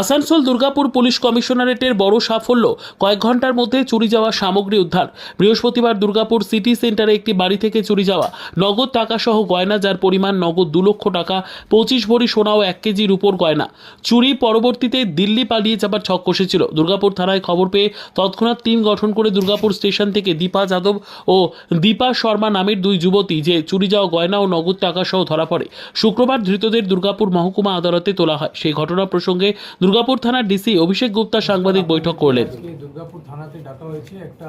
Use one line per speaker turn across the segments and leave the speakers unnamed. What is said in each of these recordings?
Asansol Durgapur police কমিশনারেটের বড় সাফল্য, কয়েক ঘণ্টার মধ্যে চুরি যাওয়া সামগ্রী উদ্ধার। বৃহস্পতিবার দুর্গাপুর সিটি সেন্টারে একটি বাড়ি থেকে চুরি যাওয়া, নগদ টাকা সহ গয়না যার পরিমাণ নগদ দু লক্ষ টাকা, পঁচিশ ভরি সোনা ও এক কেজির উপর গয়না। চুরি পরবর্তীতে দিল্লি পালিয়ে যাবার ছক কষেছিল। দুর্গাপুর থানায় খবর পেয়ে তৎক্ষণাৎ টিম গঠন করে দুর্গাপুর স্টেশন থেকে দীপা যাদব ও দীপা শর্মা নামের দুই যুবতী যে চুরি যাওয়া গয়না ও নগদ টাকা সহ ধরা পড়ে, শুক্রবার ধৃতদের দুর্গাপুর মহকুমা আদালতে তোলা হয়। সেই ঘটনা প্রসঙ্গে দুর্গাপুর থানার ডিসি অভিষেক গুপ্তা সাংবাদিক বৈঠক করলেন।
দুর্গাপুর থানাতে ডাকা হয়েছে একটা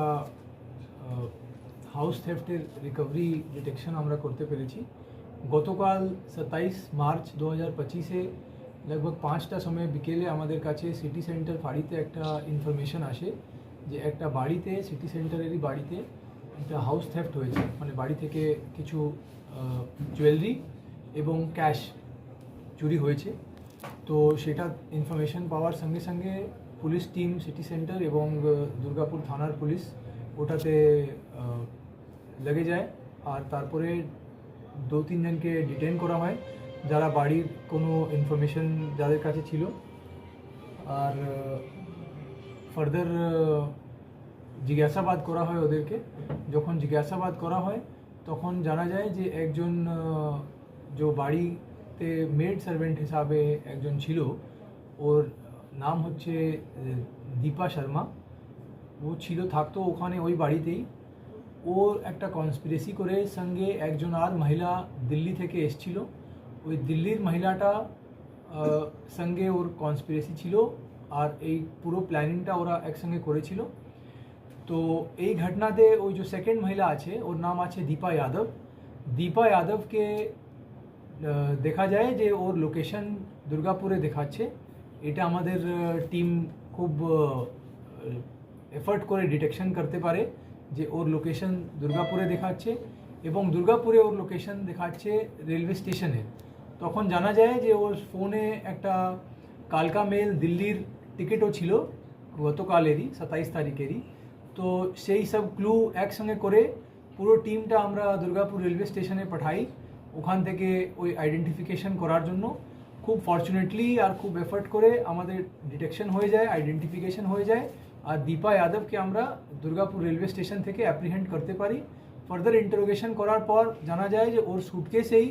হাউস থেফটের রিকভারি ডিটেকশন আমরা করতে পেরেছি। গতকাল সাতাইশ মার্চ দু হাজার পঁচিশে লগভগ পাঁচটা সময় বিকেলে আমাদের কাছে সিটি সেন্টার ফাঁড়িতে একটা ইনফরমেশন আসে যে একটা বাড়িতে সিটি সেন্টারেরই বাড়িতে একটা হাউস থেফট হয়েছে। মানে বাড়ি থেকে কিছু জুয়েলারি এবং ক্যাশ চুরি হয়েছে। তো সেটা ইনফরমেশন পাওয়ার সঙ্গে সঙ্গে পুলিশ টিম সিটি সেন্টার এবং দুর্গাপুর থানার পুলিশ ওটাতে লেগে যায়। আর তারপরে দু তিনজনকে ডিটেন করা হয়, যারা বাড়ির কোনো ইনফরমেশন যাদের কাছে ছিল। আর ফার্দার জিজ্ঞাসাবাদ করা হয় ওদেরকে। যখন জিজ্ঞাসাবাদ করা হয়, তখন জানা যায় যে একজন যে যে বাড়িতে মেড সার্ভেন্ট হিসাবে একজন ছিল। ওর নাম হচ্ছে আহ, দীপা শর্মা। ও ছিল থাকতো ওখানে ওই বাড়িতেই। ও একটা কনস্পিরেসি করে সঙ্গে একজন আর মহিলা দিল্লি থেকে এসছিল। ওই দিল্লির মহিলাটা আহ, সঙ্গে ওর কনস্পিরেসি ছিল আর এই পুরো প্ল্যানিংটা ওরা একসঙ্গে করেছিল। তো এই ঘটনাতে ওই যে সেকেন্ড মহিলা আছে ওর নাম আছে দীপা যাদব। দীপা যাদবকে আহ, দেখা যায় যে ওর লোকেশন দুর্গাপুরে দেখাচ্ছে। এটা আমাদের টিম খুব এফর্ট করে ডিটেকশন করতে পারে যে ওর লোকেশন দুর্গাপুরে দেখাচ্ছে এবং দুর্গাপুরে ওর লোকেশন দেখাচ্ছে রেলওয়ে স্টেশনে তখন জানা যায় যে ওর ফোনে একটা কালকা মেল দিল্লির টিকিটও ছিল, গতকালেরই, সাতাইশ তারিখেরই। তো সেই সব ক্লু একসঙ্গে করে পুরো টিমটা আমরা দুর্গাপুর রেলওয়ে স্টেশনে পাঠাই। ওখান থেকে ওই আইডেন্টিফিকেশন করার জন্য খুব ফর্চুনেটলি আর খুব এফর্ট করে আমাদের ডিটেকশন হয়ে যায় আইডেন্টিফিকেশন হয়ে যায়। আর দীপা যাদবকে আমরা দুর্গাপুর রেলওয়ে স্টেশন থেকে অ্যাপ্রিহেন্ড করতে পারি। ফার্দার ইন্টারোগেশন করার পর জানা যায় যে ওর সুটকেসেই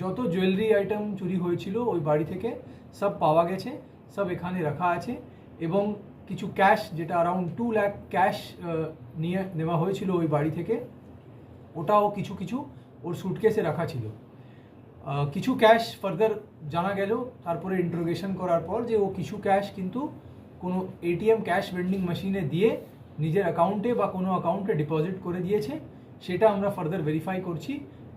যত জুয়েলারি আইটেম চুরি হয়েছিল ওই বাড়ি থেকে সব পাওয়া গেছে, সব এখানে রাখা আছে এবং কিছু ক্যাশ যেটা অ্যারাউন্ড টু ল্যাক ক্যাশ নিয়ে নেওয়া হয়েছিল ওই বাড়ি থেকে, ওটাও কিছু কিছু। ওর সুটকেসে রাখা ছিল। কিছু ক্যাশ ফার্দার জানা গেল, তারপরে ইন্টারোগেশন করার পর যে ও কিছু ক্যাশ কিন্তু কোনো এটিএম ক্যাশ ভেন্ডিং মেশিনে দিয়ে নিজের অ্যাকাউন্টে বা কোনো অ্যাকাউন্টে ডিপোজিট করে দিয়েছে। সেটা আমরা ফার্দার ভেরিফাই করছি।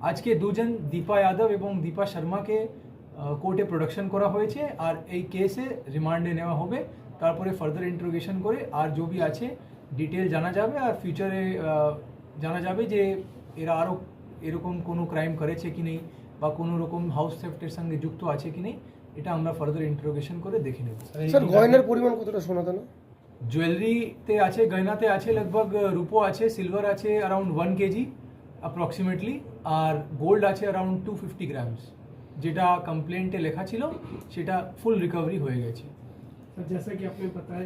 আজকে দুজন দীপা যাদব এবং দীপা শর্মাকে কোর্টে প্রোডাকশন করা হয়েছে আর এই কেসে রিমান্ডে নেওয়া হবে। তারপরে ফার্দার ইন্টারোগেশন করে আর भी আছে ডিটেল জানা যাবে। আর ফিউচারে জানা যাবে যে এরা আরও এরকম কোনো ক্রাইম করেছে কি নেই বা কোনো রকম হাউস থেফটের সঙ্গে যুক্ত আছে কি নেই এটা আমরা ফার্দার ইন্টারোগেশন করে দেখে নেব
স্যার গয়নার পরিমাণ কতটা সোনা দানা
জুয়েলারিতে আছে গয়নাতে আছে লগভগ রূপো আছে সিলভার আছে অ্যারাউন্ড ওয়ান কেজি অ্যাপ্রক্সিমেটলি আর গোল্ড আছে অ্যারাউন্ড টু ফিফটি গ্রামস যেটা কমপ্লেন্টে লেখা ছিল সেটা ফুল রিকভারি হয়ে গেছে
सर जैसा कि आपने बताया